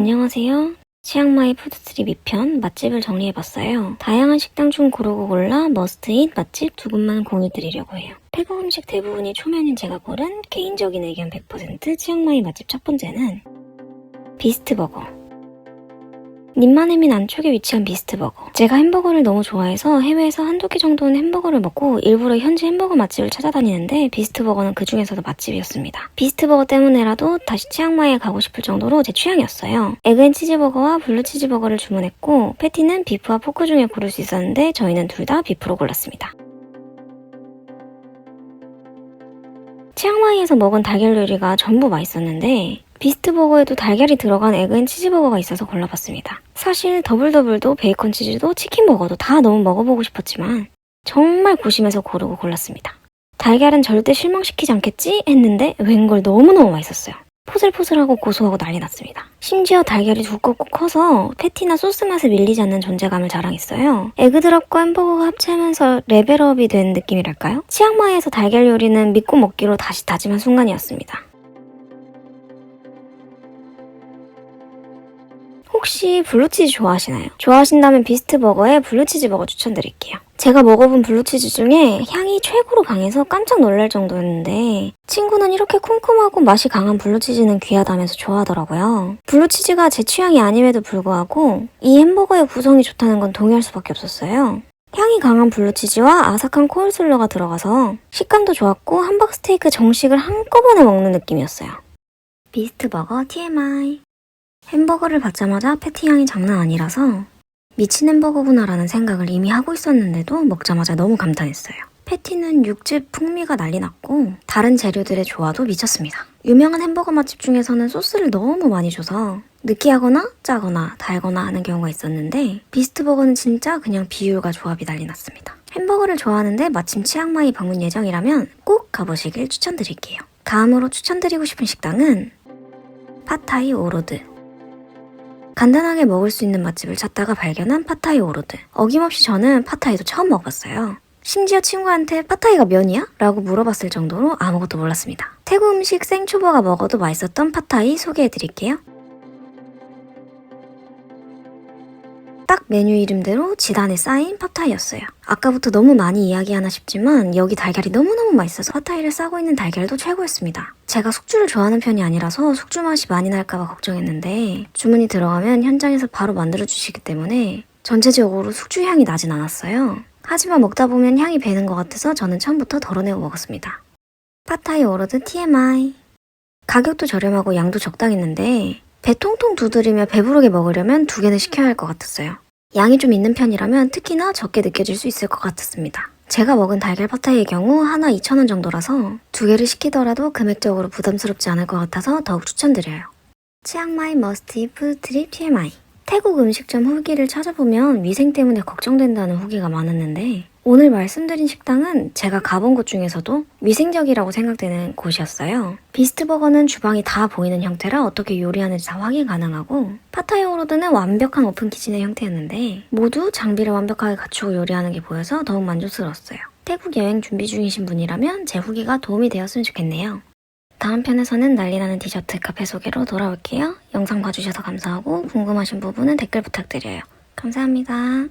안녕하세요. 치앙마이 푸드트립 2편 맛집을 정리해봤어요. 다양한 식당 중 고르고 골라 머스트잇 맛집 두 군만 공유드리려고 해요. 태국 음식 대부분이 초면인 제가 고른 개인적인 의견 100% 치앙마이 맛집 첫 번째는 비스트버거. 님마네민 안쪽에 위치한 비스트버거. 제가 햄버거를 너무 좋아해서 해외에서 한두 개 정도는 햄버거를 먹고 일부러 현지 햄버거 맛집을 찾아다니는데 비스트버거는 그 중에서도 맛집이었습니다. 비스트버거 때문에라도 다시 치앙마이에 가고 싶을 정도로 제 취향이었어요. 에그앤치즈버거와 블루치즈버거를 주문했고 패티는 비프와 포크 중에 고를 수 있었는데 저희는 둘 다 비프로 골랐습니다. 치앙마이에서 먹은 달걀 요리가 전부 맛있었는데 비스트버거에도 달걀이 들어간 에그앤 치즈버거가 있어서 골라봤습니다. 사실 더블더블도 베이컨 치즈도 치킨버거도 다 너무 먹어보고 싶었지만 정말 고심해서 고르고 골랐습니다. 달걀은 절대 실망시키지 않겠지 했는데 웬걸 너무너무 맛있었어요. 포슬포슬하고 고소하고 난리 났습니다. 심지어 달걀이 두껍고 커서 패티나 소스 맛에 밀리지 않는 존재감을 자랑했어요. 에그드랍과 햄버거가 합체하면서 레벨업이 된 느낌이랄까요? 치앙마이에서 달걀 요리는 믿고 먹기로 다시 다짐한 순간이었습니다. 혹시 블루치즈 좋아하시나요? 좋아하신다면 비스트버거에 블루치즈 버거 추천드릴게요. 제가 먹어본 블루치즈 중에 향이 최고로 강해서 깜짝 놀랄 정도였는데 친구는 이렇게 쿰쿰하고 맛이 강한 블루치즈는 귀하다면서 좋아하더라고요. 블루치즈가 제 취향이 아님에도 불구하고 이 햄버거의 구성이 좋다는 건 동의할 수밖에 없었어요. 향이 강한 블루치즈와 아삭한 코울슬러가 들어가서 식감도 좋았고 함박 스테이크 정식을 한꺼번에 먹는 느낌이었어요. 비스트버거 TMI 햄버거를 받자마자 패티 향이 장난 아니라서 미친 햄버거구나라는 생각을 이미 하고 있었는데도 먹자마자 너무 감탄했어요. 패티는 육즙 풍미가 난리 났고 다른 재료들의 조화도 미쳤습니다. 유명한 햄버거 맛집 중에서는 소스를 너무 많이 줘서 느끼하거나 짜거나 달거나 하는 경우가 있었는데 비스트버거는 진짜 그냥 비율과 조합이 난리 났습니다. 햄버거를 좋아하는데 마침 치앙마이 방문 예정이라면 꼭 가보시길 추천드릴게요. 다음으로 추천드리고 싶은 식당은 파타이 오로드 간단하게 먹을 수 있는 맛집을 찾다가 발견한 파타이 오로드. 어김없이 저는 파타이도 처음 먹어봤어요. 심지어 친구한테 파타이가 면이야? 라고 물어봤을 정도로 아무것도 몰랐습니다. 태국 음식 생초보가 먹어도 맛있었던 파타이 소개해드릴게요. 딱 메뉴 이름대로 지단에 쌓인 팟타이였어요. 아까부터 너무 많이 이야기하나 싶지만 여기 달걀이 너무너무 맛있어서 팟타이를 싸고 있는 달걀도 최고였습니다. 제가 숙주를 좋아하는 편이 아니라서 숙주 맛이 많이 날까봐 걱정했는데 주문이 들어가면 현장에서 바로 만들어주시기 때문에 전체적으로 숙주 향이 나진 않았어요. 하지만 먹다 보면 향이 배는 것 같아서 저는 처음부터 덜어내고 먹었습니다. 팟타이 오로드 TMI 가격도 저렴하고 양도 적당했는데 배 통통 두드리며 배부르게 먹으려면 두 개는 시켜야 할 것 같았어요. 양이 좀 있는 편이라면 특히나 적게 느껴질 수 있을 것 같았습니다. 제가 먹은 달걀 파타이의 경우 하나 2,000원 정도라서 두 개를 시키더라도 금액적으로 부담스럽지 않을 것 같아서 더욱 추천드려요. 치앙마이 머스티 푸드트립 TMI 태국 음식점 후기를 찾아보면 위생 때문에 걱정된다는 후기가 많았는데 오늘 말씀드린 식당은 제가 가본 곳 중에서도 위생적이라고 생각되는 곳이었어요. 비스트버거는 주방이 다 보이는 형태라 어떻게 요리하는지 다 확인 가능하고 파타이 오로드는 완벽한 오픈 키친의 형태였는데 모두 장비를 완벽하게 갖추고 요리하는 게 보여서 더욱 만족스러웠어요. 태국 여행 준비 중이신 분이라면 제 후기가 도움이 되었으면 좋겠네요. 다음 편에서는 난리나는 디저트 카페 소개로 돌아올게요. 영상 봐주셔서 감사하고 궁금하신 부분은 댓글 부탁드려요. 감사합니다.